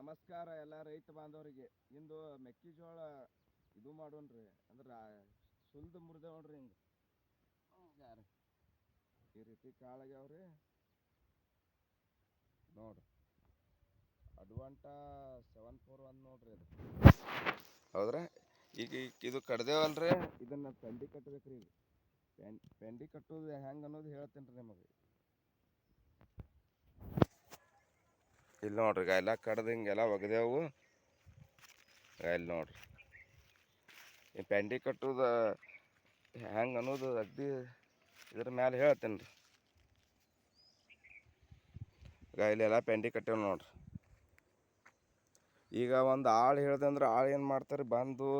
ನಮಸ್ಕಾರ ಎಲ್ಲ ರೈತ ಬಾಂಧವರಿಗೆ. ಇಂದು ಮೆಕ್ಕೆಜೋಳ ಇದು ಮಾಡೋಣ್ರಿ ಅಂದ್ರೆ ಸುಲ್ದು ಮುರಿದೇವಣ್ರಿ ಹಿಂಗೆ. ಯಾರು? ಈ ರೀತಿ ಕಾಳಾಗ್ಯಾವ್ರಿ ನೋಡ್ರಿ. ಅಡ್ವಾಂಟ ಸೆವೆನ್ ಫೋರ್ ಒನ್ ನೋಡ್ರಿ ಅದು. ಹೌದ್ರಾ? ಈಗ ಈಗ ಇದು ಕಡ್ದೇವಲ್ರಿ? ಇದನ್ನ ಪೆಂಡಿ ಪೆನ್ ಪೆಂಡಿ ಕಟ್ಟೋದು ಹೆಂಗೆ ಅನ್ನೋದು ಹೇಳ್ತೇನೆ ರೀ ನಿಮಗೆ. ಇಲ್ಲಿ ನೋಡ್ರಿ ಎಲ್ಲ ಕಡ್ದು ಹಿಂಗೆಲ್ಲ ಒಗ್ದೇವು. ಇಲ್ಲಿ ನೋಡ್ರಿ. ಈ ಪೆಂಡಿ ಕಟ್ಟೋದು ಹೆಂಗೆ ಅನ್ನೋದು ಅಗ್ದಿ ಇದ್ರ ಮ್ಯಾಲೆ ಹೇಳ್ತೇನೆ ರೀ. ಗಾಯಲೆಲ್ಲ ಪೆಂಡಿ ಕಟ್ಟೇವ್ ನೋಡ್ರಿ. ಈಗ ಒಂದು ಆಳು ಹೇಳ್ದೆ ಅಂದ್ರೆ ಆಳು ಏನು ಮಾಡ್ತಾರೆ ಬಂದು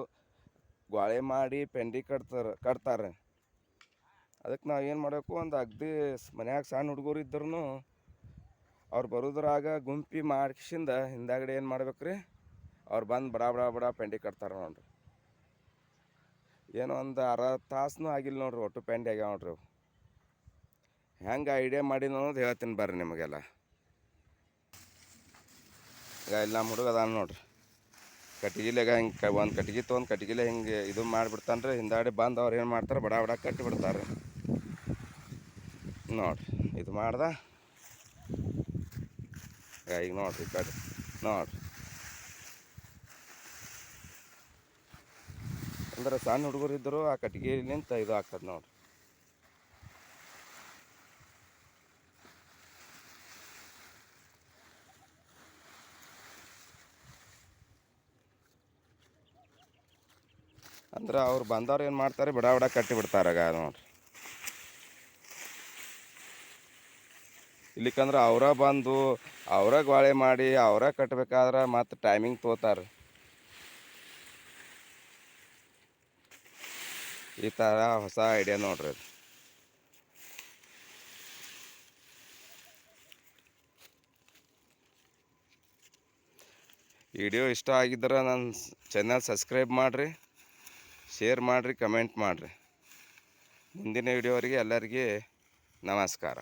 ಗೋಳೆ ಮಾಡಿ ಪೆಂಡಿ ಕಟ್ತಾರೆ ಕಟ್ತಾರೆ. ಅದಕ್ಕೆ ನಾವು ಏನು ಮಾಡಬೇಕು, ಒಂದು ಅಗ್ದಿ ಮನ್ಯಾಗ ಸಣ್ಣ ಹುಡುಗರು ಇದ್ರೂ ಅವ್ರು ಬರೋದ್ರಾಗ ಗುಂಪಿ ಮಾಡ್ಸಿಂದ ಹಿಂದಾಗಡೆ ಏನು ಮಾಡ್ಬೇಕು ರೀ ಅವ್ರು ಬಂದು ಬಡ ಬಡ ಬಡ ಪೆಂಡಿ ಕಟ್ತಾರೆ ನೋಡ್ರಿ. ಏನೋ ಒಂದು ಅರ್ಧ ತಾಸು ಆಗಿಲ್ಲ ನೋಡ್ರಿ ಒಟ್ಟು ಪೆಂಡಿ ಆಗ್ಯಾವ ನೋಡ್ರಿ ಅವು. ಹೆಂಗೆ ಐಡಿಯಾ ಮಾಡಿ ಅನ್ನೋದು ಹೇಳ್ತೀನಿ ಬರ್ರಿ ನಿಮಗೆಲ್ಲ. ಈಗ ಇಲ್ಲ ನಮ್ಮ ಹುಡುಗ ಅದಾನ ನೋಡ್ರಿ. ಕಟ್ಗಿಲೆಗ ಹಿಂಗೆ ಒಂದು ಕಟ್ಗೆ ತೊಗೊಂಡು ಕಟ್ಗಿಲೆ ಹಿಂಗೆ ಇದು ಮಾಡಿಬಿಡ್ತಾನೆ ರೀ ಹಿಂದಾಡಿ ಬಂದು ಅವ್ರು ಏನು ಮಾಡ್ತಾರೆ? ಬಡ ಬಡ ಕಟ್ಟಿಬಿಡ್ತಾರೆ ನೋಡ್ರಿ, ಇದು ಮಾಡ್ದ. ಈಗ ನೋಡ್ರಿ ಕಡೆ ನೋಡ್ರಿ ಅಂದ್ರೆ ಸಣ್ಣ ಹುಡುಗರು ಇದ್ದರು ಆ ಕಟ್ಗೆಲಿಂತ ಇದು ಆಗ್ತದೆ ನೋಡ್ರಿ ಅಂದ್ರೆ ಅವ್ರು ಬಂದವ್ರು ಏನು ಮಾಡ್ತಾರೆ? ಬಿಡ ಬಿಡ, ಕಟ್ಟಿ ಬಿಡ್ತಾರೆ ನೋಡ್ರಿ. ಇಲ್ಲಿಕಂದ್ರೆ ಅವರ ಬಂದು ಅವರ ಗ್ವಾಳೆ ಮಾಡಿ ಅವರ ಕಟ್ಬೇಕಾದ್ರೆ ಮತ್ತು ಟೈಮಿಂಗ್ ತೋತಾರೆ. ಈ ಥರ ಹೊಸ ಐಡಿಯಾ ನೋಡ್ರಿ ವಿಡಿಯೋ ಇಷ್ಟ ಆಗಿದ್ರೆ ನನ್ನ ಚಾನಲ್ ಸಬ್ಸ್ಕ್ರೈಬ್ ಮಾಡಿರಿ ಶೇರ್ ಮಾಡಿರಿ ಕಮೆಂಟ್ ಮಾಡಿರಿ. ಮುಂದಿನ ವಿಡಿಯೋವರೆಗೆ ಎಲ್ಲರಿಗೆ ನಮಸ್ಕಾರ.